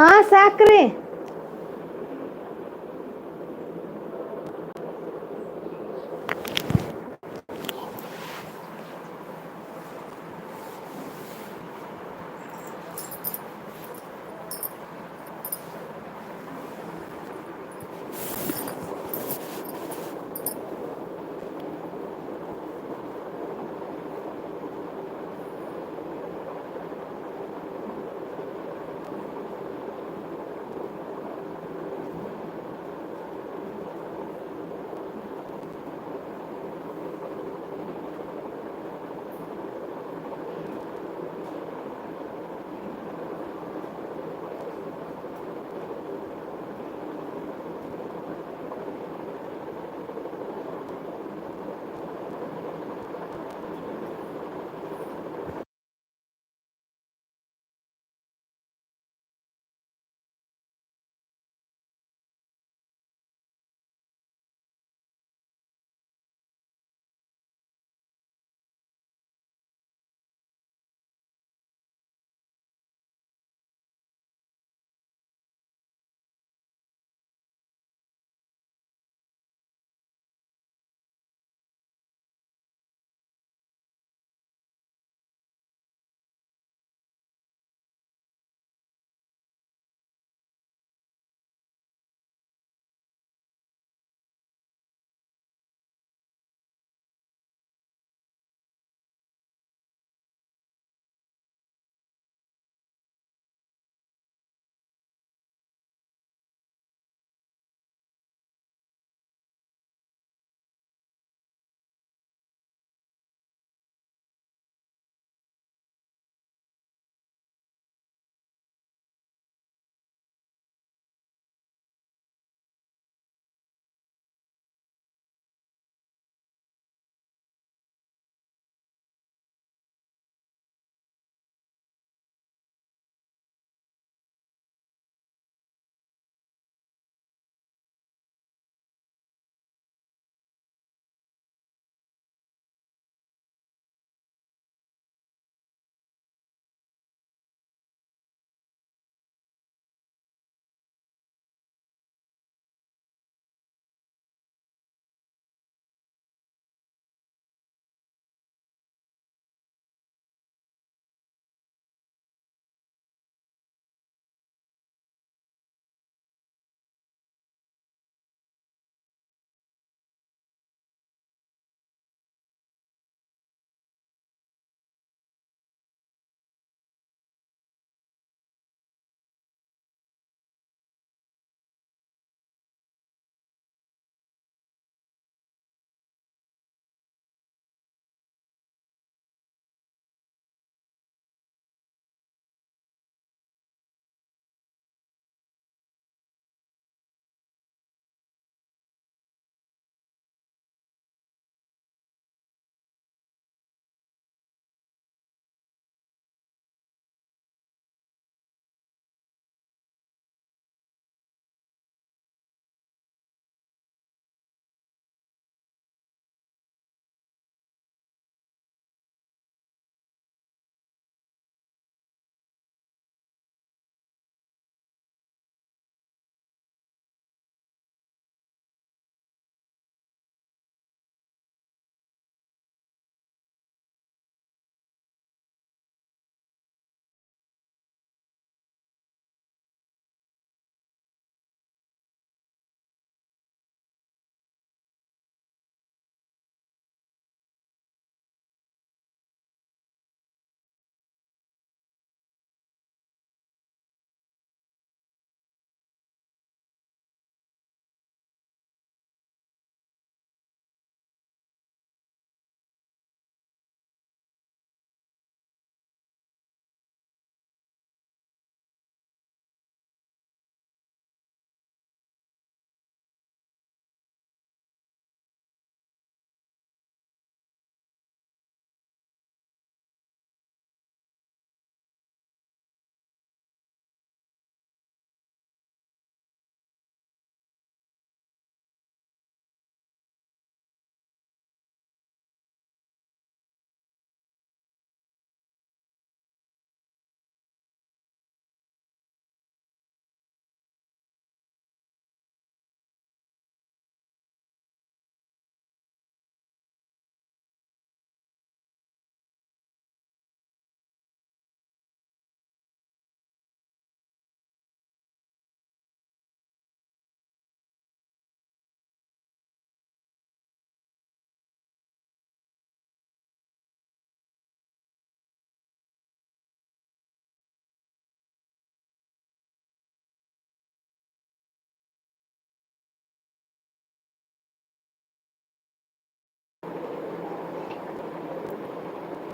ಹಾ ಸಾಕ್ರಿ.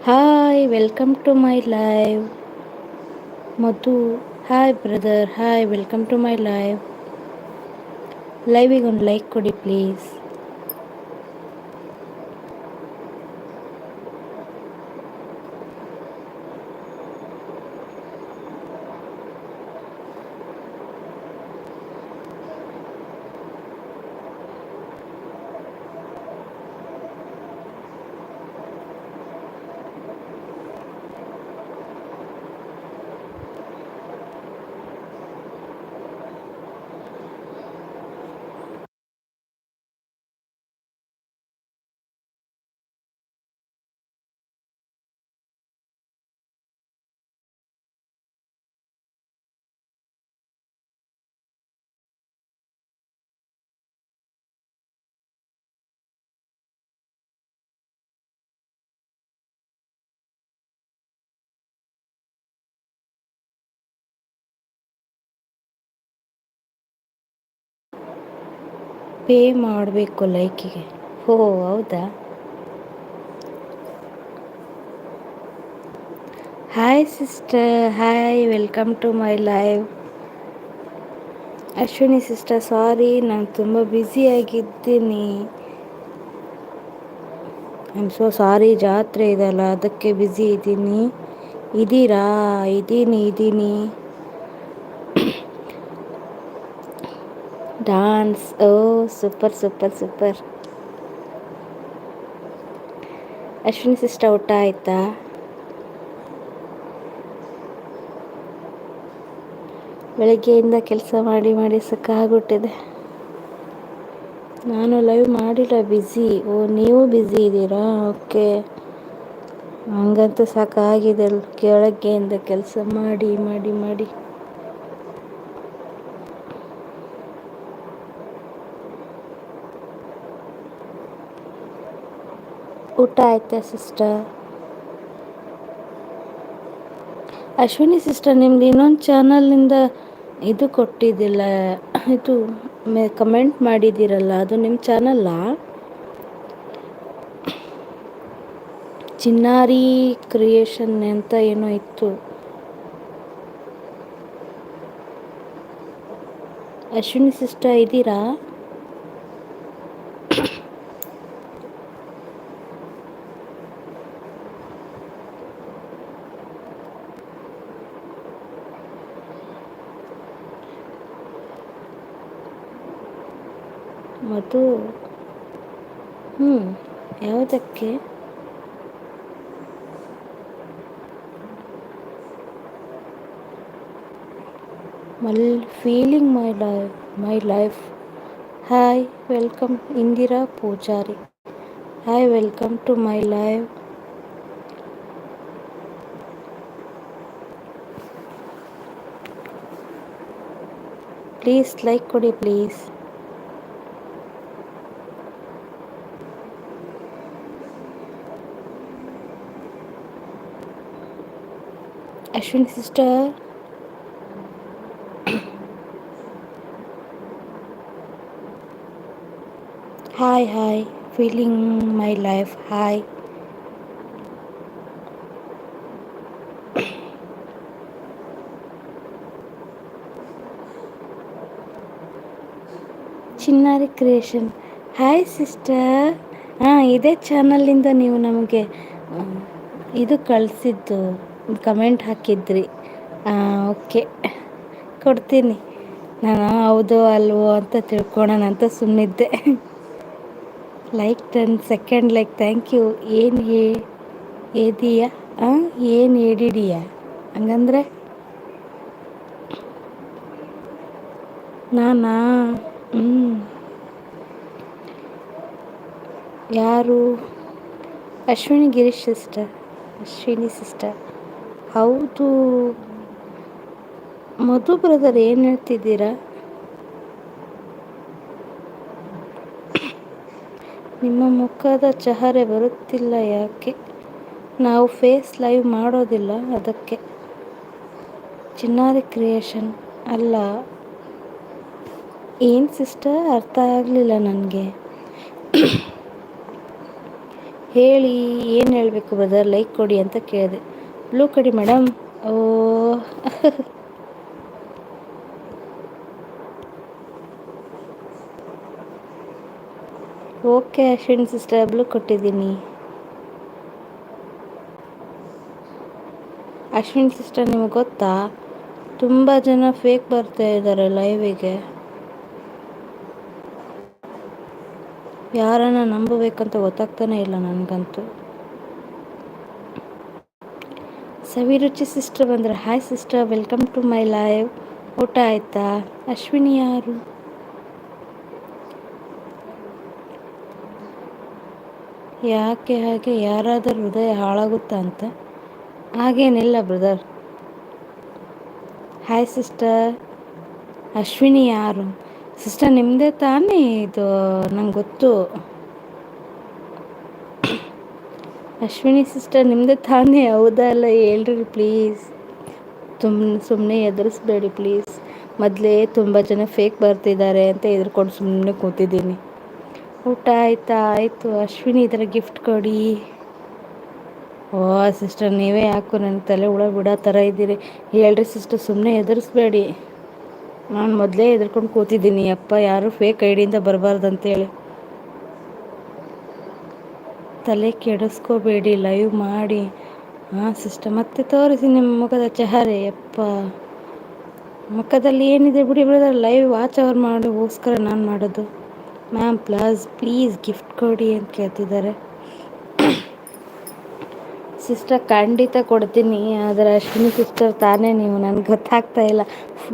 Hi welcome to my live Madhu hi brother hi welcome to my live ಲೈವಿಗೆ ಒಂದು like ಕೊಡಿ please pay ಮಾಡಬೇಕು ಲೈಕಿಗೆ. ಓ ಹೌದಾ? Hi sister hi welcome to my live Ashwini sister sorry ನಾನು ತುಂಬ ಬ್ಯುಸಿಯಾಗಿದ್ದೀನಿ ಐ ಆಮ್ ಸೋ ಸಾರಿ ಜಾತ್ರೆ ಇದೆಲ್ಲ ಅದಕ್ಕೆ ಬ್ಯುಸಿ ಇದ್ದೀನಿ ಇದ್ದೀರಾ ಇದ್ದೀನಿ ಇದ್ದೀನಿ ಡಾನ್ಸ್ ಓ super super super Ashwini sister ಊಟ ಆಯಿತಾ? ಬೆಳಗ್ಗೆಯಿಂದ ಕೆಲಸ ಮಾಡಿ ಮಾಡಿ ಸಾಕಾಗ್ಬಿಟ್ಟಿದೆ. ನಾನು ಲೈವ್ ಮಾಡಿಲ್ಲ ಬ್ಯುಸಿ ಓ, ನೀವು ಬ್ಯುಸಿ ಇದ್ದೀರಾ? ಓಕೆ ಹಂಗಂತೂ ಸಾಕಾಗಿದೆ. ಕೆಳಗ್ಗೆಯಿಂದ ಕೆಲಸ ಮಾಡಿ ಮಾಡಿ ಮಾಡಿ. ಊಟ ಆಯ್ತಾ ಸಿಸ್ಟರ್ ಅಶ್ವಿನಿ ಸಿಸ್ಟರ್ ನಿಮ್ದು ಇನ್ನೊಂದು ಚಾನಲ್ನಿಂದ ಇದು ಕೊಟ್ಟಿದ್ದಿಲ್ಲ, ಇದು ಕಮೆಂಟ್ ಮಾಡಿದ್ದೀರಲ್ಲ, ಅದು ನಿಮ್ಮ ಚಾನಲ್ಲ ಚಿನ್ನಾರಿ ಕ್ರಿಯೇಷನ್ ಅಂತ ಏನೋ ಇತ್ತು. ಅಶ್ವಿನಿ ಸಿಸ್ಟರ್ ಇದ್ದೀರಾ ಮಧು ಹ್ಞೂ ಯಾವುದಕ್ಕೆ? ಮಲ್ feeling my life my life hi welcome Indira Pujari hi welcome to my live please like ಕೊಡಿ please Ashwini sister hi hi feeling my life hi Chinnari creation hi sister ಹಾಂ ಇದೇ ಚಾನಲಿಂದ ನೀವು ನಮಗೆ ಇದು ಕಳಿಸಿದ್ದು. ಕಮೆಂಟ್ ಹಾಕಿದ್ರಿ. ಓಕೆ. ಕೊಡ್ತೀನಿ. ನಾನು ಹೌದು, ಅಲ್ವೋ ಅಂತ ತಿಳ್ಕೊಳೋಣ ಅಂತ ಸುಮ್ಮನಿದ್ದೆ like ten second like thank you ಏನು ಹೇ ಹಾಂ ಏನು ಹೇಳಿದೀಯಾ? ಹಂಗಂದ್ರೆ, ನಾನಾ? ಹ್ಞೂ ಯಾರು? ಅಶ್ವಿನಿ ಗಿರೀಶ್ ಸಿಸ್ಟರ್ ಅಶ್ವಿನಿ ಸಿಸ್ಟರ್ ಹೌದು. ಮಧು ಬ್ರದರ್ ಏನು ಹೇಳ್ತಿದ್ದೀರಾ? ನಿಮ್ಮ ಮುಖದ ಚಹರೆ ಬರುತ್ತಿಲ್ಲ ಯಾಕೆ? ನಾವು ಫೇಸ್ ಲೈವ್ ಮಾಡೋದಿಲ್ಲ ಅದಕ್ಕೆ. ಚಿನ್ನಾರಿ ಕ್ರಿಯೇಷನ್ ಅಲ್ಲ. ಏನು ಸಿಸ್ಟರ್ ಅರ್ಥ ಆಗಲಿಲ್ಲ ನನಗೆ. ಹೇಳಿ, ಏನು ಹೇಳಬೇಕು ಬ್ರದರ್ ಲೈಕ್ ಕೊಡಿ ಅಂತ ಕೇಳಿದೆ. ಬ್ಲೂ ಕಡಿ ಮೇಡಮ್ ಓ. ಓಕೆ ಅಶ್ವಿನ್ ಸಿಸ್ಟರ್ ಬ್ಲೂ ಕೊಟ್ಟಿದ್ದೀನಿ. ಅಶ್ವಿನ್ ಸಿಸ್ಟರ್ ನಿಮಗೆ ಗೊತ್ತಾ? ತುಂಬ ಜನ ಫೇಕ್ ಬರ್ತಾ ಇದ್ದಾರೆ ಲೈವಿಗೆ ಯಾರನ್ನು ನಂಬಬೇಕಂತ ಗೊತ್ತಾಗ್ತಾನೆ ಇಲ್ಲ ನನಗಂತೂ. ಸವಿರುಚಿ ಸಿಸ್ಟರ್ ಬಂದರೆ. Hi sister welcome to my live ಊಟ ಆಯ್ತಾ? ಅಶ್ವಿನಿ ಯಾರು? ಯಾಕೆ ಹಾಗೆ? ಯಾರಾದರೂ ಹೃದಯ ಹಾಳಾಗುತ್ತಾ ಅಂತ? ಹಾಗೇನಿಲ್ಲ ಬ್ರದರ್ ಹಾಯ್ ಸಿಸ್ಟರ್ ಅಶ್ವಿನಿ ಯಾರು? ಸಿಸ್ಟರ್ ನಿಮ್ಮದೇ ತಾನೇ ಇದು? ನಂಗೆ ಗೊತ್ತು. ಅಶ್ವಿನಿ ಸಿಸ್ಟರ್ ನಿಮ್ಮದೇ ತಾನೇ? ಹೌದಾ? ಅಲ್ಲ ಹೇಳ್ರಿ ಪ್ಲೀಸ್ ತುಂಬ ಸುಮ್ಮನೆ ಎದುರಿಸ್ಬೇಡಿ ಪ್ಲೀಸ್ ಮೊದಲೇ ತುಂಬ ಜನ ಫೇಕ್ ಬರ್ತಿದ್ದಾರೆ ಅಂತ ಹೆದರ್ಕೊಂಡು ಸುಮ್ಮನೆ ಕೂತಿದ್ದೀನಿ. ಊಟ ಆಯ್ತಾ? ಆಯಿತು. ಅಶ್ವಿನಿ ಇದರ ಗಿಫ್ಟ್ ಕೊಡಿ. ಓ ಸಿಸ್ಟರ್ ನೀವೇ ಯಾಕೋ ನನ್ನ ತಲೆ ಹುಳ ಬಿಡೋ ಥರ ಇದ್ದೀರಿ. ಹೇಳ್ರಿ ಸಿಸ್ಟರ್ ಸುಮ್ಮನೆ ಎದುರಿಸ್ಬೇಡಿ. ನಾನು ಮೊದಲೇ ಎದುರ್ಕೊಂಡು ಕೂತಿದ್ದೀನಿ. ಅಪ್ಪ, ಯಾರು ಫೇಕ್ ಐಡಿಯಿಂದ ಬರಬಾರ್ದು ಅಂತೇಳಿ. ತಲೆ ಕೆಡಿಸ್ಕೋಬೇಡಿ ಲೈವ್ ಮಾಡಿ. ಹಾಂ ಸಿಸ್ಟರ್ ಮತ್ತೆ ತೋರಿಸಿ ನಿಮ್ಮ ಮುಖದ ಚಹರೆ. ಅಪ್ಪ ಮುಖದಲ್ಲಿ ಏನಿದೆ ಬಿಡಿ ಬ್ರದರ್ ಲೈವ್ ವಾಚ್ ಅವರ್ ಮಾಡೋಸ್ಕರ ನಾನು ಮಾಡೋದು. ಮ್ಯಾಮ್ ಪ್ಲಸ್ ಪ್ಲೀಸ್ ಗಿಫ್ಟ್ ಕೊಡಿ ಅಂತ ಕೇಳ್ತಿದ್ದಾರೆ. ಸಿಸ್ಟರ್ ಖಂಡಿತ ಕೊಡ್ತೀನಿ, ಆದರೆ ಅಶ್ವಿನಿ ಸಿಸ್ಟರ್ ತಾನೇ ನೀವು, ನನಗೆ ಗೊತ್ತಾಗ್ತಾ ಇಲ್ಲ.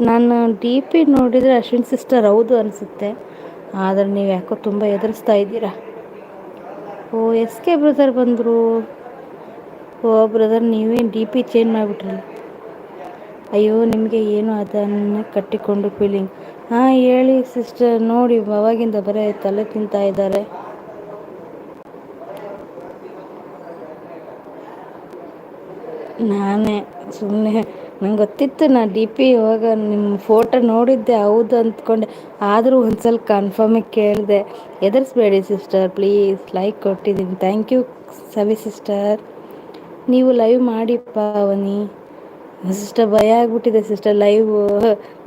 ನಾನು ಡಿ ಪಿ ನೋಡಿದರೆ ಅಶ್ವಿನ್ ಸಿಸ್ಟರ್ ಹೌದು ಅನಿಸುತ್ತೆ. ಆದರೆ ನೀವು ಯಾಕೋ ತುಂಬ ಎದುರಿಸ್ತಾ ಇದ್ದೀರಾ? ಓ, ಎಸ್ ಕೆ ಬ್ರದರ್ ಬಂದರು. ಓ, ಬ್ರದರ್ ನೀವೇನು ಡಿ ಪಿ ಚೇಂಜ್ ಮಾಡಿಬಿಟ್ರಲ್ಲ ಅಯ್ಯೋ, ನಿಮಗೆ ಏನು ಅದನ್ನು ಕಟ್ಟಿಕೊಂಡು ಫೀಲಿಂಗ್ ಹಾಂ, ಹೇಳಿ ಸಿಸ್ಟರ್ ನೋಡಿ, ಅವಾಗಿಂದ ಬರೀ ತಲೆ ತಿಂತಾ ಇದ್ದಾರೆ. ನಾನೇ ಸುಮ್ಮನೆ ನಂಗೆ ಗೊತ್ತಿತ್ತು ನಾ ಡಿ ಪಿ ಇವಾಗ ನಿಮ್ಮ ಫೋಟೋ ನೋಡಿದ್ದೆ, ಹೌದು ಅಂದ್ಕೊಂಡೆ. ಆದರೂ ಒಂದು ಸ್ವಲ್ಪ ಕನ್ಫರ್ಮಿಗೆ ಕೇಳಿದೆ. ಎದುರಿಸ್ಬೇಡಿ ಸಿಸ್ಟರ್ ಪ್ಲೀಸ್ ಲೈಕ್ ಕೊಟ್ಟಿದ್ದೀನಿ. ಥ್ಯಾಂಕ್ ಯು ಸವಿ ಸಿಸ್ಟರ್ ನೀವು ಲೈವ್ ಮಾಡಿ ಪಾವನಿ. ಸಿಸ್ಟರ್ ಭಯ ಆಗ್ಬಿಟ್ಟಿದೆ ಸಿಸ್ಟರ್ ಲೈವ್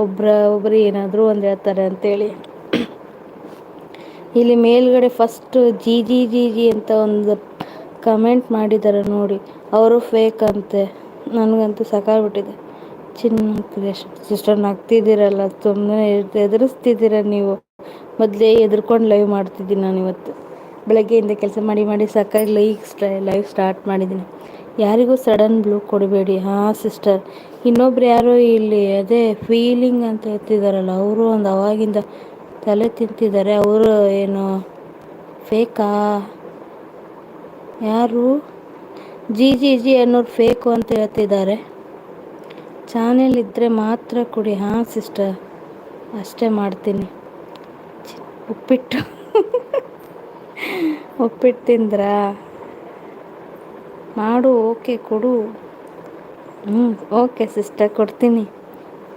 ಒಬ್ಬರ ಒಬ್ಬರು ಏನಾದರೂ ಒಂದು ಹೇಳ್ತಾರೆ ಅಂತೇಳಿ. ಇಲ್ಲಿ ಮೇಲ್ಗಡೆ first G G G G ಅಂತ ಒಂದು ಕಮೆಂಟ್ ಮಾಡಿದ್ದಾರೆ ನೋಡಿ. ಅವರು ಫೇಕ್ ಅಂತೆ. ನನಗಂತೂ ಸಾಕಾಗ್ಬಿಟ್ಟಿದೆ. ಚಿನ್ನ ಸಿಸ್ಟರ್ ನಗ್ತಿದ್ದೀರಲ್ಲ ಸುಮ್ಮನೆ ಎದುರಿಸ್ತಿದ್ದೀರ ನೀವು? ಮೊದಲೇ ಎದುರ್ಕೊಂಡು ಲೈವ್ ಮಾಡ್ತಿದ್ದೀನಿ ನಾನು ಇವತ್ತು. ಬೆಳಗ್ಗೆಯಿಂದ ಕೆಲಸ ಮಾಡಿ ಮಾಡಿ ಸಾಕಾಗಿ ಲೈವ್ ಸ್ಟೈ ಲೈವ್ ಸ್ಟಾರ್ಟ್ ಮಾಡಿದ್ದೀನಿ. ಯಾರಿಗೂ ಸಡನ್ ಬ್ಲೂ ಕೊಡಬೇಡಿ. ಹಾಂ ಸಿಸ್ಟರ್ ಇನ್ನೊಬ್ರು ಯಾರೋ ಇಲ್ಲಿ, ಅದೇ ಫೀಲಿಂಗ್ ಅಂತ ಹೇಳ್ತಿದ್ದಾರಲ್ಲ ಅವರು ಒಂದು ಅವಾಗಿಂದ ತಲೆ ತಿಂತಿದ್ದಾರೆ ಅವರು ಏನು ಫೇಕಾ ಯಾರು? ಜಿ ಜಿ ಜಿ ಅನ್ನೋರು ಫೇಕು ಅಂತ ಹೇಳ್ತಿದ್ದಾರೆ ಚಾನೆಲ್ ಇದ್ದರೆ ಮಾತ್ರ ಕೊಡಿ. ಹಾಂ, ಸಿಸ್ಟರ್. ಅಷ್ಟೇ ಮಾಡ್ತೀನಿ. ಉಪ್ಪಿಟ್ಟು. ಉಪ್ಪಿಟ್ಟು ತಿಂದ್ರಾ? ಮಾಡು, ಓಕೆ, ಕೊಡು. ಹ್ಞೂ ಓಕೆ, ಸಿಸ್ಟರ್, ಕೊಡ್ತೀನಿ.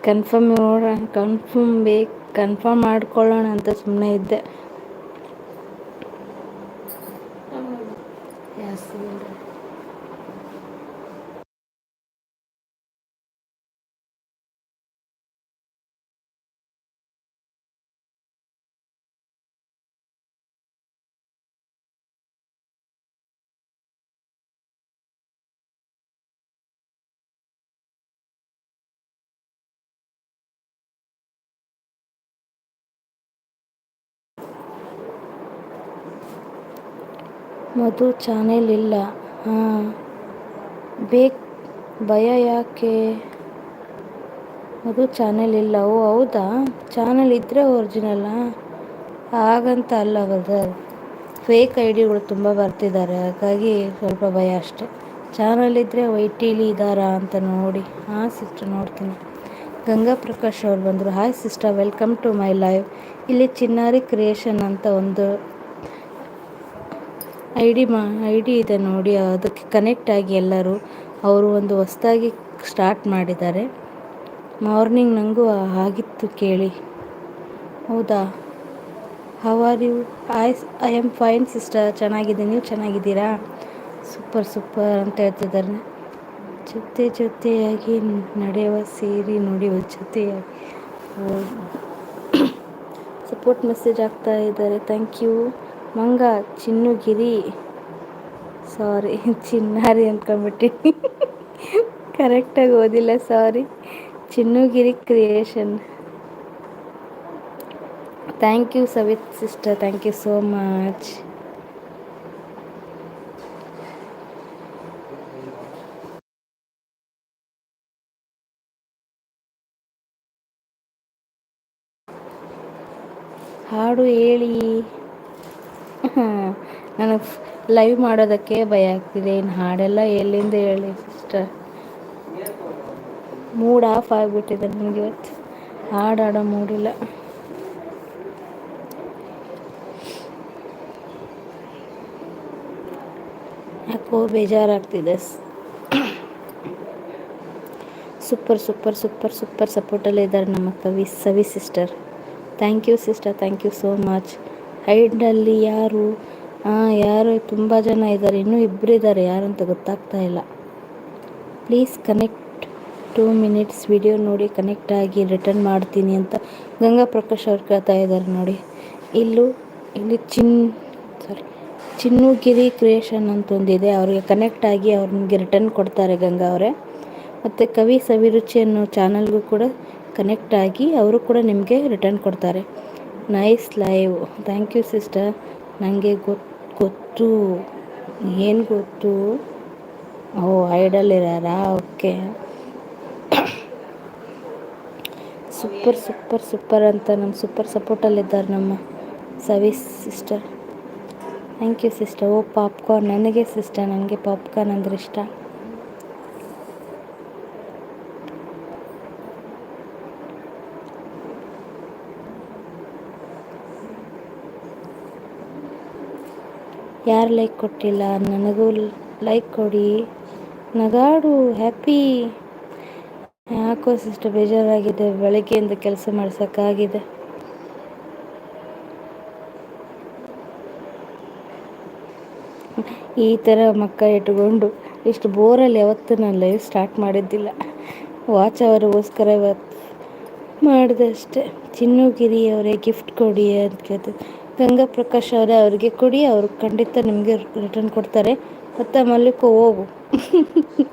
ಕನ್ಫರ್ಮ್ ನೋಡೋಣ, ಕನ್ಫರ್ಮ್ ಬೇಕು, ಕನ್ಫರ್ಮ್ ಮಾಡ್ಕೊಳ್ಳೋಣ ಅಂತ ಸುಮ್ಮನೆ ಇದ್ದೆ. ಮಧು ಚಾನೆಲ್ ಇಲ್ಲ. ಹಾಂ. ಬೇಕು ಭಯ ಯಾಕೆ? ಮಧು ಚಾನೆಲ್ ಇಲ್ಲ. ಓ, ಹೌದಾ? ಚಾನೆಲ್ ಇದ್ದರೆ ಒರಿಜಿನಲ್ಲ ಹಾಗಂತ ಅಲ್ಲ ಬ್ರದರ್. ಫೇಕ್ ಐ ಡಿಗಳು ತುಂಬ ಬರ್ತಿದ್ದಾರೆ ಹಾಗಾಗಿ ಸ್ವಲ್ಪ ಭಯ ಅಷ್ಟೆ. ಚಾನಲ್ ಇದ್ದರೆ ವೈಟಿಲಿ ಇದ್ದಾರಾ ಅಂತ ನೋಡಿ. ಹಾಂ ಸಿಸ್ಟರ್ ನೋಡ್ತೀನಿ. ಗಂಗಾ ಪ್ರಕಾಶ್ ಅವ್ರು ಬಂದರು. Hi sister welcome to my live ಇಲ್ಲಿ ಚಿನ್ನಾರಿ ಕ್ರಿಯೇಷನ್ ಅಂತ ಒಂದು ಐ ಡಿ ಮಾ ಐ ಡಿ ಇದೆ ನೋಡಿ, ಅದಕ್ಕೆ ಕನೆಕ್ಟ್ ಆಗಿ ಎಲ್ಲರೂ, ಅವರು ಒಂದು ಹೊಸ್ದಾಗಿ ಸ್ಟಾರ್ಟ್ ಮಾಡಿದ್ದಾರೆ. ಮಾರ್ನಿಂಗ್ ನನಗೂ ಆಗಿತ್ತು ಕೇಳಿ. ಹೌದಾ? How are you I I am fine sister ಚೆನ್ನಾಗಿದ್ದೀನಿ ನೀವು ಚೆನ್ನಾಗಿದ್ದೀರಾ? ಸೂಪರ್ ಸೂಪರ್ ಅಂತ ಹೇಳ್ತಿದ್ದಾರೆ. ಜೊತೆ ಜೊತೆಯಾಗಿ ನಡೆಯುವ ಸೇರಿ ನೋಡಿ ಜೊತೆಯಾಗಿ. ಸಪೋರ್ಟ್ ಮೆಸೇಜ್ ಆಗ್ತಾ ಇದ್ದಾರೆ. ಥ್ಯಾಂಕ್ ಯು ಮಂಗ ಚಿನ್ನುಗಿರಿ ಸಾರಿ ಚಿನ್ನಾರಿ ಅಂದ್ಕೊಂಬಿಟ್ಟಿನಿ ಕರೆಕ್ಟಾಗಿ ಓದಿಲ್ಲ sorry ಚಿನ್ನುಗಿರಿ creation thank you Savith sister thank you so much ಹಾಡು ಹೇಳಿ ಹಾಂ ನನಗೆ ಲೈವ್ ಮಾಡೋದಕ್ಕೆ ಭಯ ಆಗ್ತಿದೆ. ಇನ್ನು ಹಾಡೆಲ್ಲ ಎಲ್ಲಿಂದ ಹೇಳಿ ಸಿಸ್ಟರ್ ಮೂಡ್ ಆಫ್ ಆಗಿಬಿಟ್ಟಿದೆ ನನಗೆ ಇವತ್ತು. ಹಾಡಾಡೋ ಮೂಡಿಲ್ಲ ಯಾಕೋ ಬೇಜಾರಾಗ್ತಿದೆ. ಸೂಪರ್ ಸೂಪರ್ ಸೂಪರ್ ಸೂಪರ್ ಸಪೋರ್ಟಲ್ಲಿ ಇದ್ದಾರೆ ನಮ್ಮ Kavi, Savi sister thank you sister thank you so much ಹೈಡಲ್ಲಿ ಯಾರು ಹಾಂ ಯಾರು ತುಂಬ ಜನ ಇದ್ದಾರೆ, ಇನ್ನೂ ಇಬ್ಬರು ಇದ್ದಾರೆ, ಯಾರಂತ ಗೊತ್ತಾಗ್ತಾ ಇಲ್ಲ. Please connect two minutes video ನೋಡಿ, ಕನೆಕ್ಟ್ ಆಗಿ ರಿಟರ್ನ್ ಮಾಡ್ತೀನಿ ಅಂತ ಗಂಗಾ ಪ್ರಕಾಶ್ ಅವ್ರು ಕೇಳ್ತಾ ಇದ್ದಾರೆ ನೋಡಿ. ಇಲ್ಲೂ, ಇಲ್ಲಿ ಚಿನ್ ಸಾರಿ ಚಿನ್ನುಗಿರಿ ಕ್ರಿಯೇಷನ್ ಅಂತ ಒಂದಿದೆ ಅವ್ರಿಗೆ ಕನೆಕ್ಟ್ ಆಗಿ ಅವ್ರು ನಿಮಗೆ ರಿಟರ್ನ್ ಕೊಡ್ತಾರೆ ಗಂಗಾ ಅವರೇ. ಮತ್ತು ಕವಿ ಸವಿರುಚಿ ಅನ್ನೋ ಚಾನಲ್ಗೂ ಕೂಡ ಕನೆಕ್ಟ್ ಆಗಿ ಅವರು ಕೂಡ ನಿಮಗೆ ರಿಟರ್ನ್ ಕೊಡ್ತಾರೆ. Nice live thank you sister ನನಗೆ ಗೊತ್ತು. ಏನು ಗೊತ್ತು? ಓ ಐಡಲ್ ಇರಾರಾ? ಓಕೆ ಸೂಪರ್ ಸೂಪರ್ ಸೂಪರ್ ಅಂತ ನಮ್ಮ ಸೂಪರ್ ಸಪೋರ್ಟಲ್ಲಿದ್ದಾರೆ ನಮ್ಮ ಸವೀಸ್ ಸಿಸ್ಟರ್ ಥ್ಯಾಂಕ್ ಯು ಸಿಸ್ಟರ್ ಓ ಪಾಪ್ಕಾರ್ನ್ ನನಗೆ ಸಿಸ್ಟರ್ ನನಗೆ ಪಾಪ್ಕಾರ್ನ್ ಅಂದ್ರೆ ಇಷ್ಟ. ಯಾರು ಲೈಕ್ ಕೊಟ್ಟಿಲ್ಲ? ನನಗೂ ಲೈಕ್ ಕೊಡಿ. ನಗಾಡು ಹ್ಯಾಪಿ ಯಾಕೋ ಸಿಸ್ಟರ್ ಬೇಜಾರಾಗಿದೆ. ಬೆಳಗ್ಗೆಯಿಂದ ಕೆಲಸ ಮಾಡ್ಸೋಕ್ಕಾಗಿದೆ. ಈ ಥರ ಮಕ್ಕ ಇಟ್ಕೊಂಡು ಇಷ್ಟು ಬೋರಲ್ಲಿ ಯಾವತ್ತೂ ನಾನು ಲೈವ್ ಸ್ಟಾರ್ಟ್ ಮಾಡಿದ್ದಿಲ್ಲ. ವಾಚ್ ಅವರಿಗೋಸ್ಕರ ಇವತ್ತು ಮಾಡಿದೆ ಅಷ್ಟೇ. ಚಿನ್ನುಗಿರಿ ಅವರೇ ಗಿಫ್ಟ್ ಕೊಡಿ ಅಂತ ಕೇಳ್ತಿದ್ದೆ. ಗಂಗಾ ಪ್ರಕಾಶ್ ಅವರೇ ಅವ್ರಿಗೆ ಕೊಡಿ, ಅವರು ಖಂಡಿತ ನಿಮಗೆ ರಿಟರ್ನ್ ಕೊಡ್ತಾರೆ. ಮತ್ತು ಮಲ್ಲಿಕೋ, ಹೋಗು.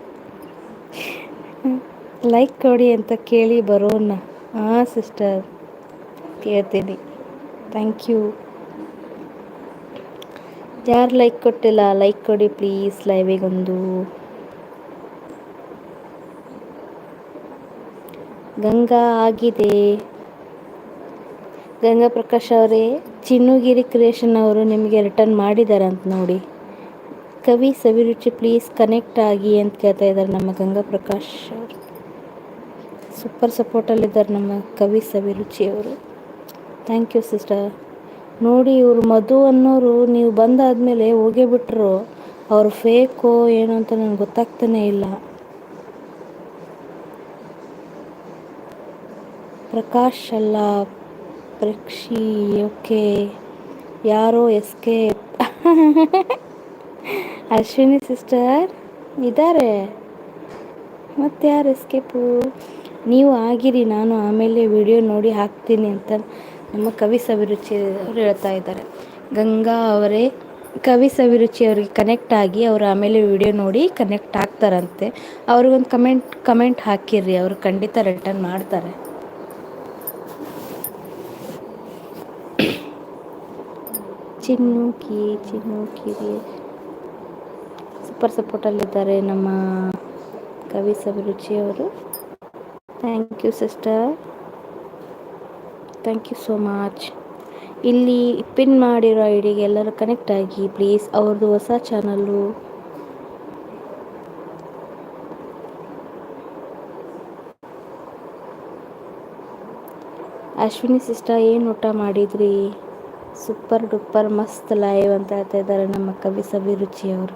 ಲೈಕ್ ಕೊಡಿ ಅಂತ ಕೇಳಿ ಬರೋಣ. ಹಾಂ ಸಿಸ್ಟರ್ ಕೇಳ್ತೀನಿ. ಥ್ಯಾಂಕ್ ಯು ಯಾರು ಲೈಕ್ ಕೊಟ್ಟಿಲ್ಲ ಲೈಕ್ ಕೊಡಿ ಪ್ಲೀಸ್ ಲೈವಿಗೊಂದು ಗಂಗಾ ಆಗಿದೆ. ಗಂಗಾ ಪ್ರಕಾಶ್ ಅವರೇ, ಚಿನ್ನುಗಿರಿ ಕ್ರಿಯೇಷನ್ ಅವರು ನಿಮಗೆ ರಿಟರ್ನ್ ಮಾಡಿದ್ದಾರೆ ಅಂತ ನೋಡಿ. ಕವಿ ಸವಿರುಚಿ ಪ್ಲೀಸ್ ಕನೆಕ್ಟ್ ಆಗಿ ಅಂತ ಕೇಳ್ತಾ ಇದ್ದಾರೆ ನಮ್ಮ ಗಂಗಾ ಪ್ರಕಾಶ್ ಅವರು ಸೂಪರ್ ಸಪೋರ್ಟಲ್ಲಿದ್ದಾರೆ ನಮ್ಮ ಕವಿ ಸವಿರುಚಿ ಅವರು. ಥ್ಯಾಂಕ್ ಯು ಸಿಸ್ಟರ್ ನೋಡಿ, ಇವರು ಮಧು ಅನ್ನೋರು, ನೀವು ಬಂದಾದಮೇಲೆ ಹೋಗೇ ಬಿಟ್ಟರು ಅವ್ರು ಫೇಕೋ ಏನು ಅಂತ ನನಗೆ ಗೊತ್ತಾಗ್ತಾನೇ ಇಲ್ಲ. ಪ್ರಕಾಶ್ ಅಲ್ಲ ಪ್ರೇಕ್ಷಿ ಓಕೆ. ಯಾರೋ ಎಸ್ಕೇಪ್. ಅಶ್ವಿನಿ ಸಿಸ್ಟರ್ ಇದ್ದಾರೆ ಮತ್ತು ಯಾರು ಎಸ್ಕೇಪು? ನೀವು ಆಗಿರಿ, ನಾನು ಆಮೇಲೆ ವಿಡಿಯೋ ನೋಡಿ ಹಾಕ್ತೀನಿ ಅಂತ ನಮ್ಮ ಕವಿ ಸವಿರುಚಿ ಅವರು ಹೇಳ್ತಾ ಇದ್ದಾರೆ. ಗಂಗಾ ಅವರೇ, ಕವಿ ಸವಿರುಚಿ ಅವರಿಗೆ ಕನೆಕ್ಟ್ ಆಗಿ ಅವರು ಆಮೇಲೆ ವಿಡಿಯೋ ನೋಡಿ ಕನೆಕ್ಟ್ ಆಗ್ತಾರಂತೆ. ಅವ್ರಿಗೊಂದು ಕಮೆಂಟ್ ಕಮೆಂಟ್ ಹಾಕಿರಿ ಅವರು ಖಂಡಿತ ರಿಟರ್ನ್ ಮಾಡ್ತಾರೆ. ಚಿನ್ನುಕಿ ಚಿನ್ನುಕಿರಿ ಸೂಪರ್ ಸಪೋರ್ಟಲ್ಲಿದ್ದಾರೆ ನಮ್ಮ Kavi ಸವಿರುಚಿಯವರು thank you sister thank you so much ಇಲ್ಲಿ ಪಿನ್ ಮಾಡಿರೋ ಐಡಿಗೆ ಎಲ್ಲರೂ ಕನೆಕ್ಟ್ ಆಗಿ ಪ್ಲೀಸ್ ಅವ್ರದ್ದು ಹೊಸ ಚಾನಲ್ಲು ಅಶ್ವಿನಿ ಸಿಸ್ಟರ್ ಏನು ಊಟ ಮಾಡಿದ್ರಿ? ಸೂಪರ್ ಡೂಪರ್ ಮಸ್ತ್ ಲೈವ್ ಅಂತ ಹೇಳ್ತಾ ಇದ್ದಾರೆ ನಮ್ಮ ಕವಿ ಸವಿರುಚಿಯವರು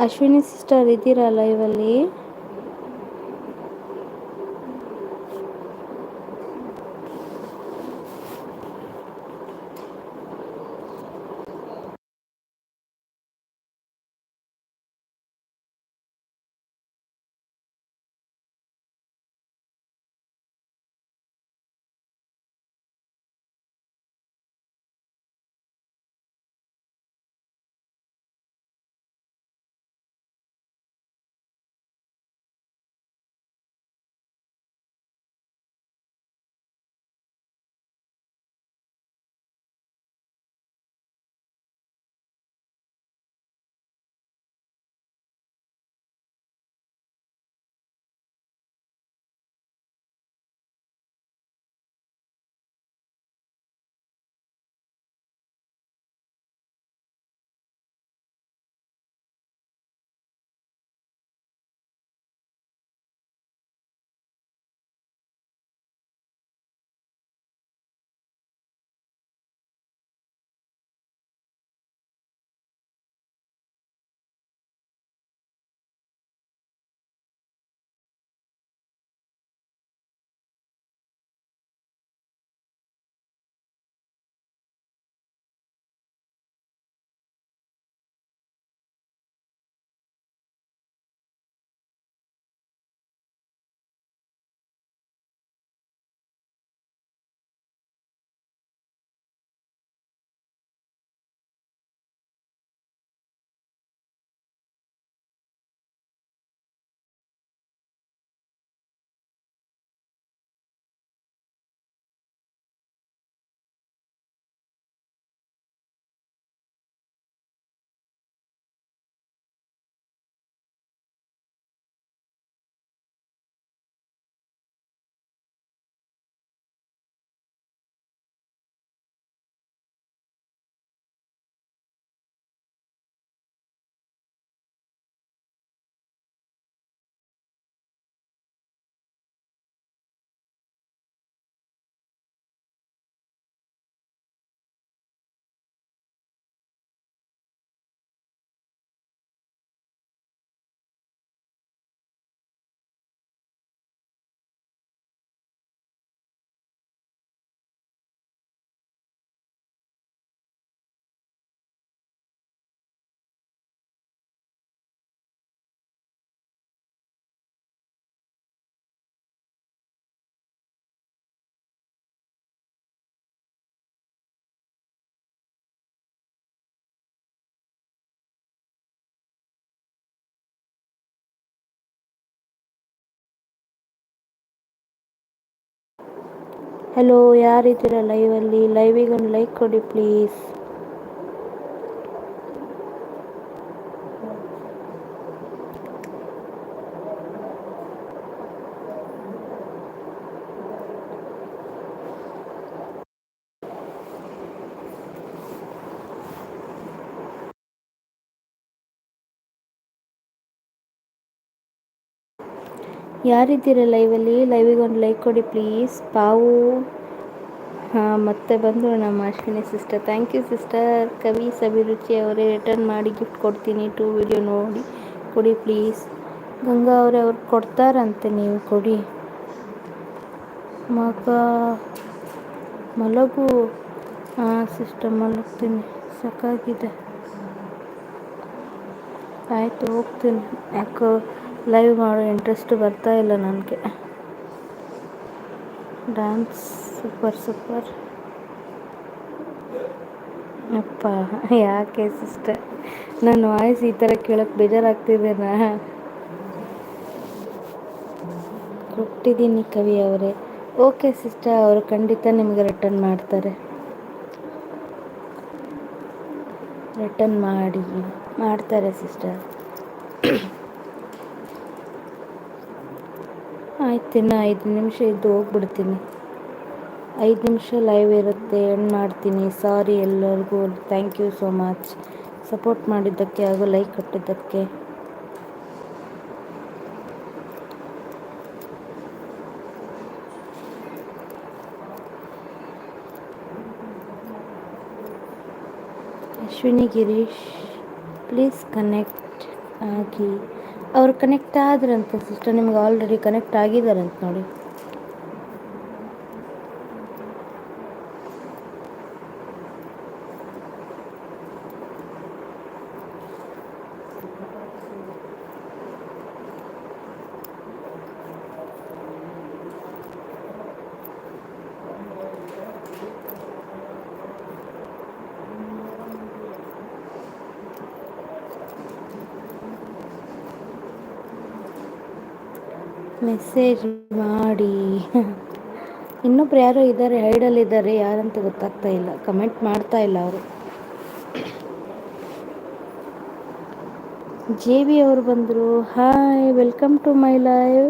ಅಶ್ವಿನಿ ಸಿಸ್ಟರ್ ಇದ್ದೀರಾ ಇವಲ್ಲಿ ಹಲೋ ಯಾರಿದ್ದೀರಾ ಲೈವಲ್ಲಿ ಲೈವಿಗೊಂದು ಲೈಕ್ ಕೊಡಿ ಪ್ಲೀಸ್ ಯಾರಿದ್ದೀರ ಲೈವಲ್ಲಿ? ಲೈವಿಗೆ ಒಂದು ಲೈಕ್ ಕೊಡಿ ಪ್ಲೀಸ್. ಪಾವು. ಹಾಂ, ಮತ್ತೆ ಬಂದರು ನಮ್ಮ Ashwini sister. Thank you sister. Kavi Saviruchi ಅವರೇ ರಿಟರ್ನ್ ಮಾಡಿ ಗಿಫ್ಟ್ ಕೊಡ್ತೀನಿ. ಟೂ ವಿಡಿಯೋ ನೋಡಿ ಕೊಡಿ ಪ್ಲೀಸ್. ಗಂಗಾ ಅವರೇ ಅವ್ರು ಕೊಡ್ತಾರಂತೆ ನೀವು ಕೊಡಿ. ಮಗ ಮಲಗು. ಹಾಂ, ಸಿಸ್ಟರ್ ಮಲಗ್ತೀನಿ. ಸಾಕಾಗಿದೆ. ಆಯಿತು, ಹೋಗ್ತೀನಿ. ಯಾಕೋ ಲೈವ್ ಮಾಡೋ ಇಂಟ್ರೆಸ್ಟ್ ಬರ್ತಾ ಇಲ್ಲ ನನಗೆ. ಡ್ಯಾನ್ಸ್ ಸೂಪರ್ ಸೂಪರ್ ಅಪ್ಪ, ಯಾಕೆ ಸಿಸ್ಟರ್ ನನ್ನ ವಾಯ್ಸ್ ಈ ಥರ ಕೇಳೋಕ್ಕೆ ಬೇಜಾರಾಗ್ತಿದೆನಾ? ಕೊಟ್ಟಿದ್ದೀನಿ ಕವಿ ಅವರೇ. ಓಕೆ ಸಿಸ್ಟರ್ ಅವರು ಖಂಡಿತ ನಿಮಗೆ ರಿಟರ್ನ್ ಮಾಡ್ತಾರೆ. ರಿಟರ್ನ್ ಮಾಡಿ, ಮಾಡ್ತಾರೆ ಸಿಸ್ಟರ್ ಆಯ್ತು ಇನ್ನು ಐದು ನಿಮಿಷ ಇದ್ದು ಹೋಗ್ಬಿಡ್ತೀನಿ. ಐದು ನಿಮಿಷ ಲೈವ್ ಇರುತ್ತೆ ಎಂಡ್ ಮಾಡ್ತೀನಿ? ಸಾರಿ ಎಲ್ಲರಿಗೂ thank you so much support ಮಾಡಿದ್ದಕ್ಕೆ ಹಾಗೂ ಲೈಕ್ ಕೊಟ್ಟಿದ್ದಕ್ಕೆ. ಅಶ್ವಿನಿ, ಗಿರೀಶ್ ಪ್ಲೀಸ್ ಕನೆಕ್ಟ್ ಆಗಿ. ಅವರು ಕನೆಕ್ಟ್ ಆದ್ರಂತೆ ಸಿಸ್ಟರ್ ನಿಮ್ಗೆ ಆಲ್ರೆಡಿ ಕನೆಕ್ಟ್ ಆಗಿದಾರಂತ ನೋಡಿ. ಮೆಸೇಜ್ ಮಾಡಿ. ಇನ್ನೊಬ್ರು ಯಾರೋ ಇದ್ದಾರೆ ಹೈಡಲ್ಲಿ ಇದ್ದಾರೆ, ಯಾರಂತ ಗೊತ್ತಾಗ್ತಾ ಇಲ್ಲ. ಕಮೆಂಟ್ ಮಾಡ್ತಾ ಇಲ್ಲ ಅವರು. ಜೆ ಬಿ ಅವರು ಬಂದರು. Hi welcome to my live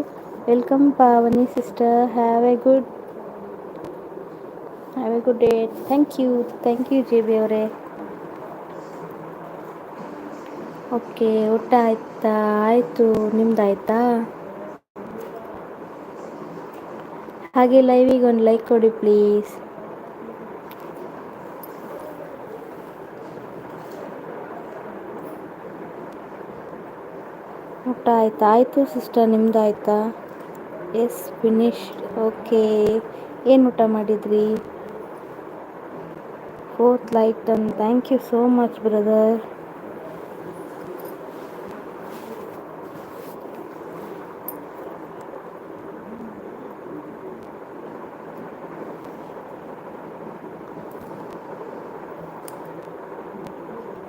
welcome Pavani sister have a good have a good day thank you thank you J B ಅವರೇ. ಓಕೆ ಊಟ ಆಯ್ತಾ? ಆಯಿತು. ನಿಮ್ದಾಯ್ತಾ? ಹಾಗೆ ಲೈವಿಗೆ ಒಂದು ಲೈಕ್ ಕೊಡಿ ಪ್ಲೀಸ್ ಊಟ ಆಯ್ತಾ? ಆಯಿತು ಸಿಸ್ಟರ್ ನಿಮ್ದು ಆಯ್ತಾ? ಎಸ್ ಫಿನಿಶ್ ಓಕೆ ಏನು ಊಟ ಮಾಡಿದ್ರಿ? Fourth like done thank you so much brother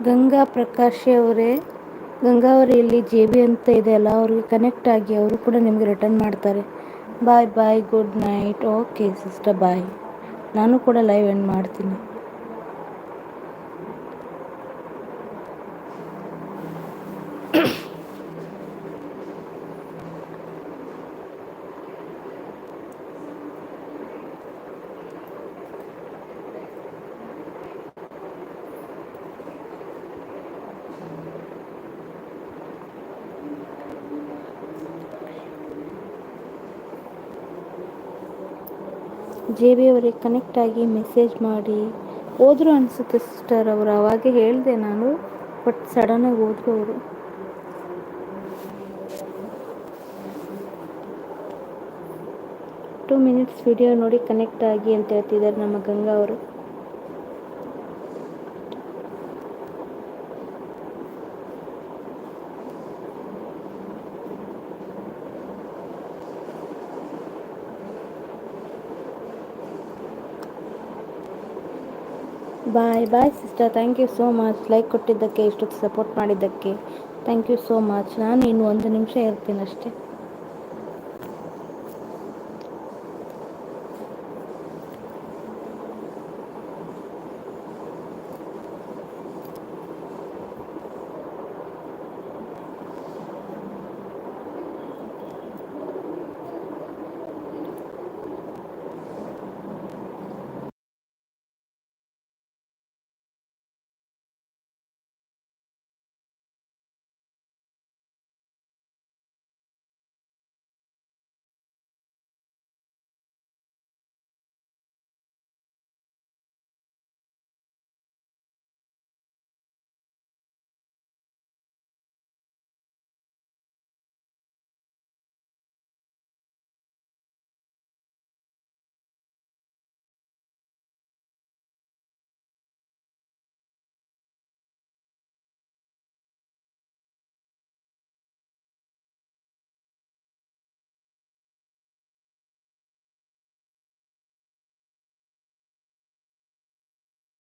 Ganga Prakash ಅವರೇ, ಗಂಗಾ ಅವರೇ ಇಲ್ಲಿ ಜೆ ಬಿ ಅಂತ ಇದೆ ಅಲ್ಲ, ಅವ್ರಿಗೆ ಕನೆಕ್ಟ್ ಆಗಿ ಅವರು ಕೂಡ ನಿಮಗೆ ರಿಟರ್ನ್ ಮಾಡ್ತಾರೆ. Bye bye good night okay sister bye ನಾನು ಕೂಡ ಲೈವ್ ಎಂಡ್ ಮಾಡ್ತೀನಿ. ಜೆ ಬಿ ಅವರಿಗೆ ಕನೆಕ್ಟ್ ಆಗಿ ಮೆಸೇಜ್ ಮಾಡಿ. ಹೋದರು ಅನಿಸುತ್ತೆ ಸಿಸ್ಟರ್ ಅವರು. ಅವಾಗೆ ಹೇಳಿದೆ ನಾನು ಬಟ್ ಸಡನ್ನಾಗಿ ಹೋದರು ಅವರು. ಟೂ ಮಿನಿಟ್ಸ್ ವಿಡಿಯೋ ನೋಡಿ ಕನೆಕ್ಟ್ ಆಗಿ ಅಂತ ಹೇಳ್ತಿದ್ದಾರೆ ನಮ್ಮ ಗಂಗಾ ಅವರು. Bye bye sister thank you so much like ಕೊಟ್ಟಿದ್ದಕ್ಕೆ, ಇಷ್ಟೊತ್ತು ಸಪೋರ್ಟ್ ಮಾಡಿದ್ದಕ್ಕೆ. ಥ್ಯಾಂಕ್ ಯು ಸೋ ಮಚ್ ನಾನು ಇನ್ನು ಒಂದು ನಿಮಿಷ ಇರ್ತೀನಿ ಅಷ್ಟೇ.